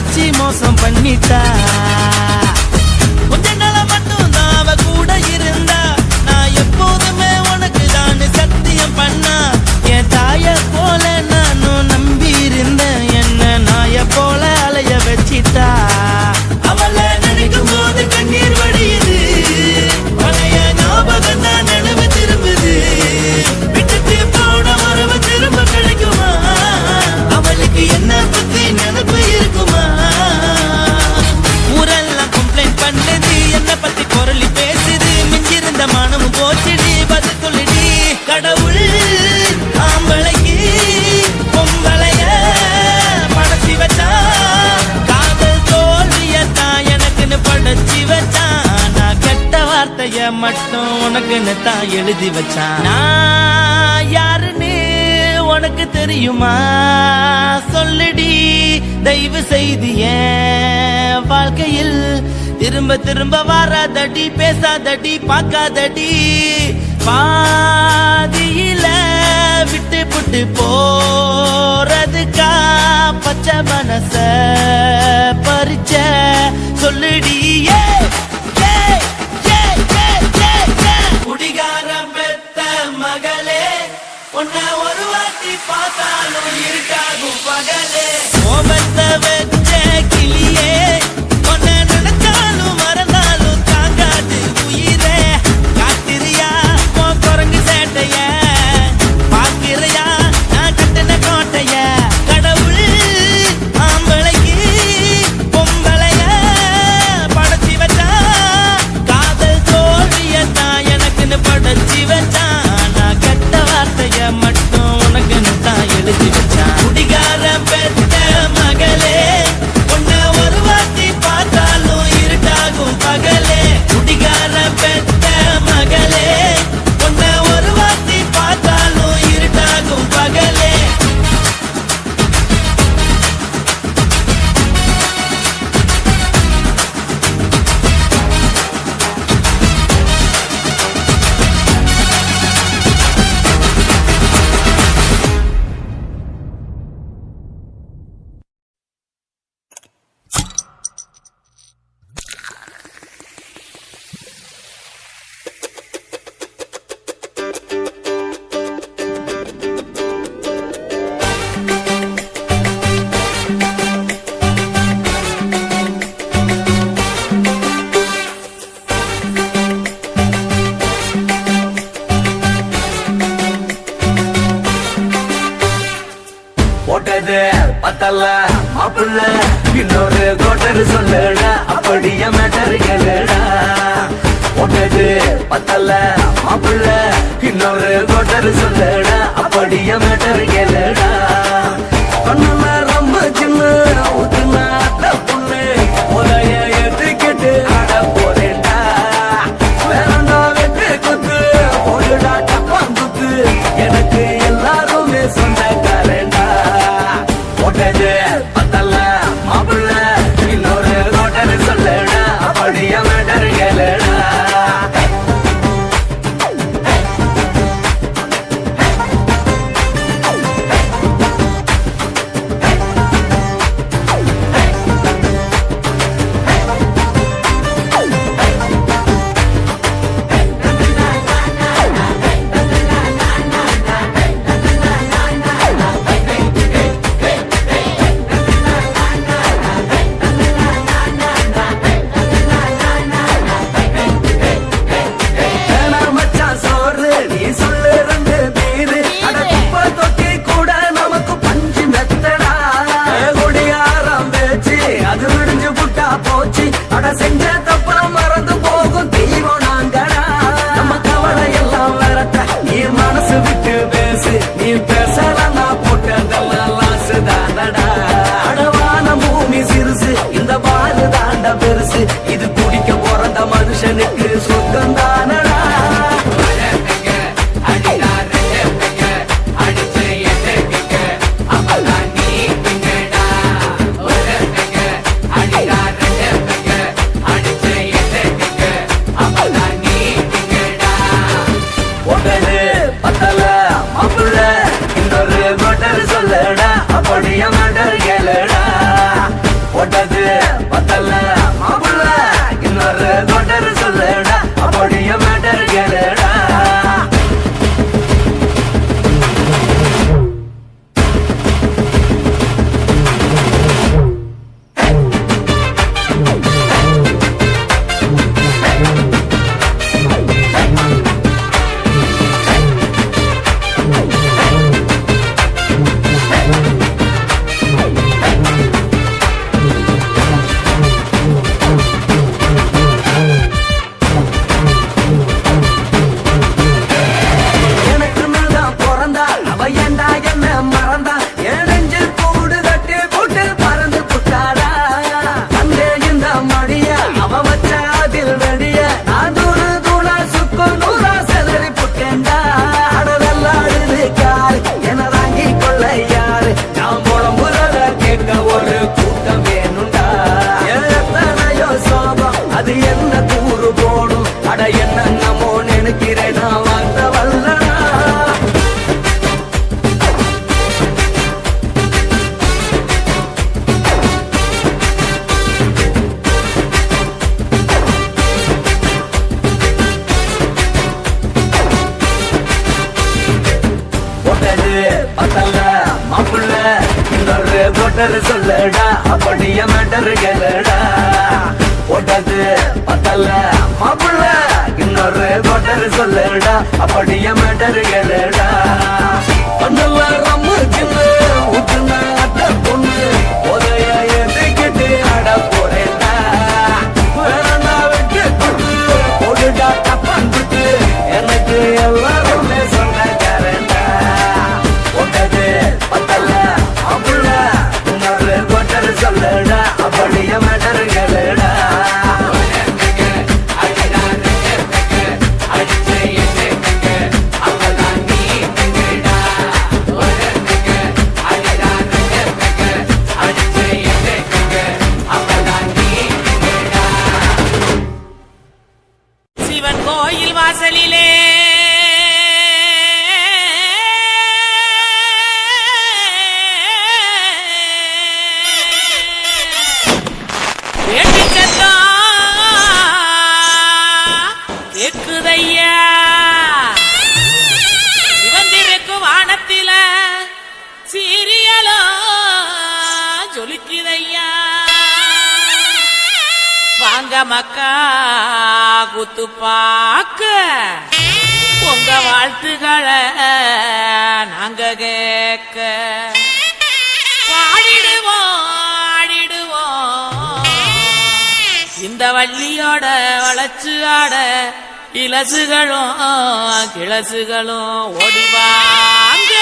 வச்சு மோசம் பண்ணிட்டா. தான் எழுதி வச்சான் நான் யாருன்னு உனக்கு தெரியுமா? சொல்லுடி தயவு செய்து வாழ்க்கையில் திரும்ப திரும்ப வராதடி பேசாதடி பார்க்காதடி. பாதியில விட்டு புட்டு போறதுக்கா பச்சை மனச பறிச்ச சொல்லுடியே பார்த்தாலும் இருட்டாகும் பகலே. சோமத்தவன் தல மாப்பிள்ள இன்னொரு கோட்டரு சொல்லுட அப்படியே மேட்டர் கேளுடா. ஒன்னது பத்தல மாப்பிள்ள இன்னொரு கோட்டரு சொல்லுட அப்படியே மேட்டர் கேளுடா. கண்ணுல ரொம்ப சின்ன Yeah. குத்து பாக்க உங்க வாழ்த்துக்களை நாங்க கேட்க. பாடிடுவோம் ஆடிடுவோம். இந்த வள்ளியோட வளர்ச்சி ஆட இலசுகளும் கிளசுகளும் ஓடிவாங்க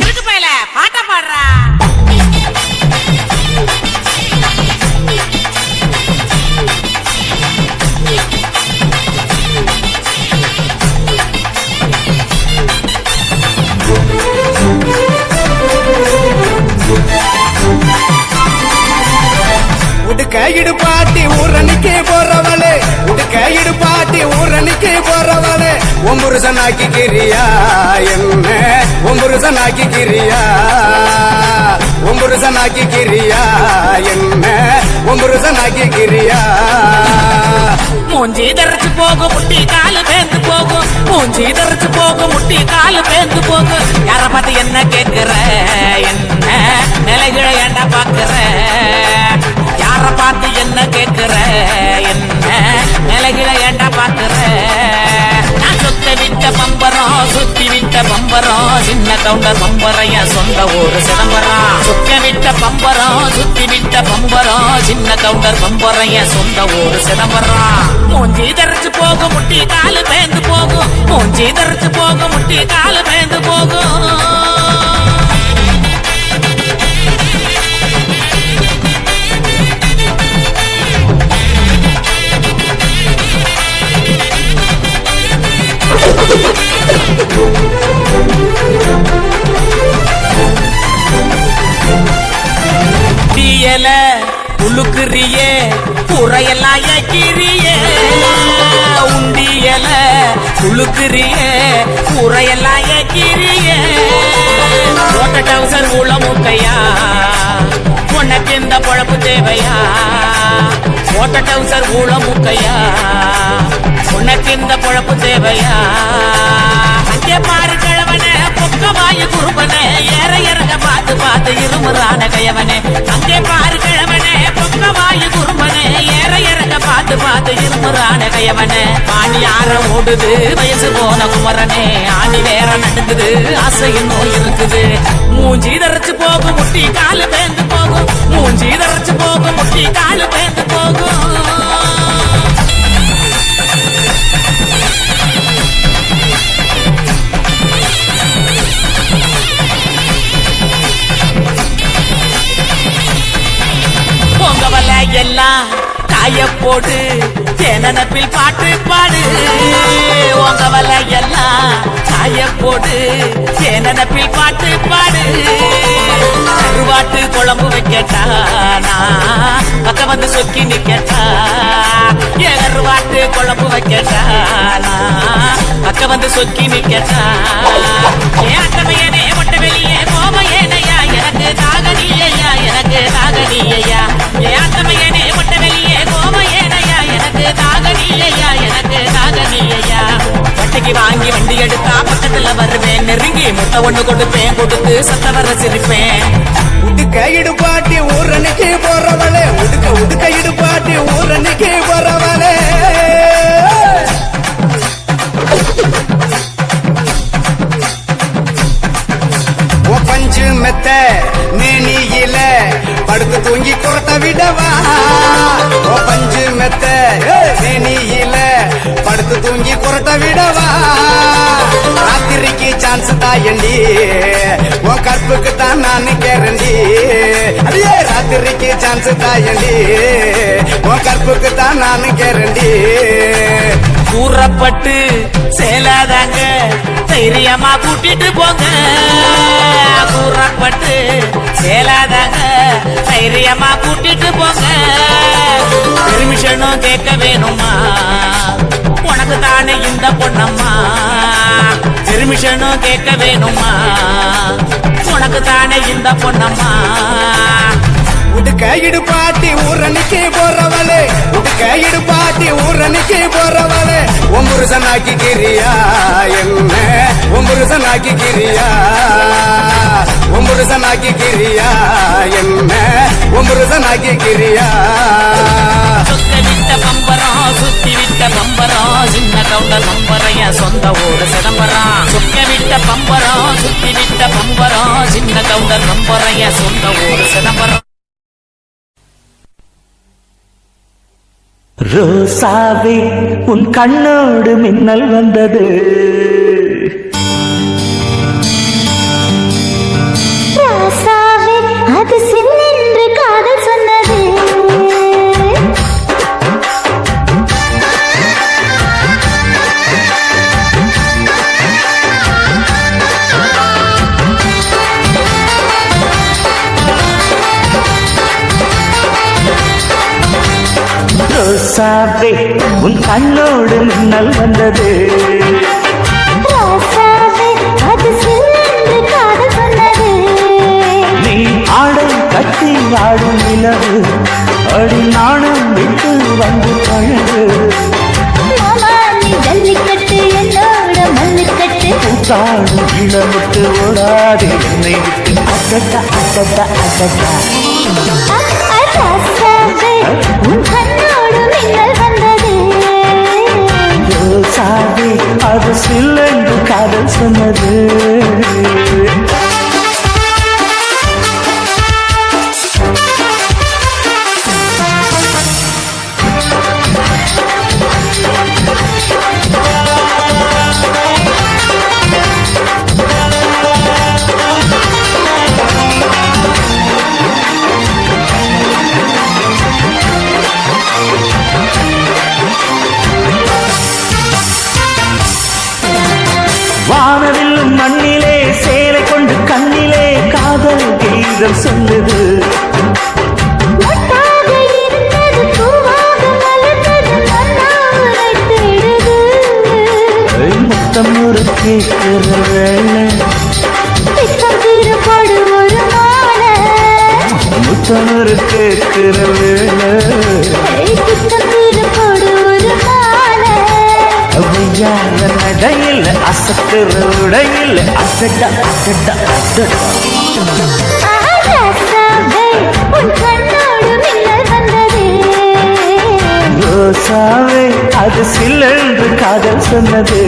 கிறுக்கு பாட்ட பாடுறா. உடுக்க இடுபாட்டி ஊரணிக்கு போறவளே. உடுக்க இடுபாட்டி ஊரணிக்கு போறவளே. ஒம்புருசனாக்கி கிரியா என்ன? ஒம்புருசனாக்கி கிரியா ஒம்புருசனாக்கி கிரியா என்ன? ஒம்புருசனாக்கி கிரியா. மூஞ்சி தரைச்சு போக முட்டி கால பேந்து போகும். மூஞ்சி தரைச்சு போக முட்டி கால பேந்து போகும். யார பார்த்து என்ன சின்ன கவுண்டர் சொந்த ஊரு சிதம்பரம். சுத்த விட்ட பம்பரம் சுத்தி விட்ட பம்பரம். சின்ன கவுண்டர் பம்பரைய சொந்த ஊரு சிதம்பரம். மூஞ்சி தரைச்சு போகும் முட்டி காலு பயந்து போகும். மூஞ்சி தரைச்சு போகும் முட்டி காலு பயந்து போகும். புறையெல்லாம் ஏக்கிறியே உண்டியல உழுக்குறியே புறையெல்லாம் ஏக்கிறியே ஓட்ட டவுசர் உள்ள முக்கையா? உனக்கு இந்த பொழப்பு தேவையா? ஓட்ட டவுசர் ஊழ முக்கையா? உனக்கு இந்த பொழப்பு தேவையா? அங்கே பாருங்க. கிழவனே பொக்க வாயு குருபனே ஏற இறங்க பார்த்து பார்த்து இருமுறான கயவனே. அங்கே பாரு கிழவனே பொக்க வாயு குருபனே ஏற இறங்க பார்த்து பார்த்து இருமுறான கயவனே. ஆணி ஆற ஓடுது வயசு போன குமரனே. ஆணி வேற நடக்குது ஆசை இன்னும் இருக்குது. மூஞ்சி தரைச்சு போகும் முட்டி காலு பேந்து போகும். மூஞ்சி தரைச்சு போகும் முட்டி காலு பேந்து போகும். காய போடு. தேனப்பில் பாட்டு பாடு. உங்கவலை எல்லாம் காய போடு. தேனப்பில் பாட்டு பாடு. கருவாட்டு குழம்பு வைக்கட்டானா பக்கம் வந்து சொக்கி நிக்கட்டா. ஏ கருவாட்டு குழம்பு வைக்கட்டானா பக்கம் வந்து சொக்கி நிக்கட்டா. ஏ அட்டமையனே நெருங்கி முட்டை ஒண்ணு கொடுப்பேன் கொடுத்து சத்த வர சிரிப்பேன். உடுக்க இடுபாட்டி ஊரணிக்கு போறவளே. உடுக்க உடுக்க இடுபாட்டி ஊரணிக்கு போறவளே. பஞ்சு மெத்த மேனியில படுத்து தூங்கி குரட்ட விடவா? மெத்த மேனியில படுத்து தூங்கி குரட்ட விடவா? ராத்திரிக்கு சான்ஸ் தாயண்டி. உன் கற்புக்கு தான் நான் கேரண்டி. அடியே ராத்திரிக்கு சான்ஸ் தாயண்டி. உன் கற்புக்கு தான் நான் கேரண்டி. கூறப்பட்டு சேலாதாங்க தைரியமா கூட்டிட்டு போங்க. கூறப்பட்டு சேலாதாங்க. தைரியமா கூட்டிட்டு போங்க. பெர்மிஷனும் கேட்க வேணுமா? உனக்கு தானே இந்த பொண்ணம்மா. பெர்மிஷனும் கேட்க வேணுமா? உனக்கு தானே இந்த பொண்ணம்மா. உடுக்க இடுப்பாட்டி ஊரணிக்கு போறவளே. உடுக்க இடுப்பாட்டி ஊரணிக்கு போறவளே. ஒம்புருசனாக்கி கிரியா என்ன? ஒம்புருசனாக்கி கிரியா ஒம்புருசனாக்கி கிரியா என்ன? ஒம்புருசனாக்கி கிரியா. சுத்த விட்ட சுத்தி விட்ட பம்பரம் சின்ன கவுண்டர் பம்பரம் சொந்த ஊரு சிதம்பரம். சுக்க விட்ட பம்பரம் சுத்தி விட்ட பம்பரம் சின்ன கவுண்டர் பம்பரம் சொந்த ஊரு சிதம்பரம். ரோசாவே உன் கண்ணோடு மின்னல் வந்தது. ரோசாவே உன் கண்ணோடு மின்னல் வந்தது. நீ ஆடை கட்டி ஆடும் நிலவு அடி நாணம் விட்டு வந்து பழகு கூத்தாடும் இளமுட்டு ஓடாது என்னை விட்டு அடடா அடடா காதல் சில்லென்று காதல் சொன்னது. கீதம் சொல்லுது. முத்தம் ஒரு கேட்கிற வேலை. பித்தம் திருப்படு ஒரு மாலை. முத்தம் ஒரு கேட்கிற வேலை நடையில் அசத்துற உடையில் அசட அசட அசட ரோசாவே அது சில்லென்று காதல் சொன்னது.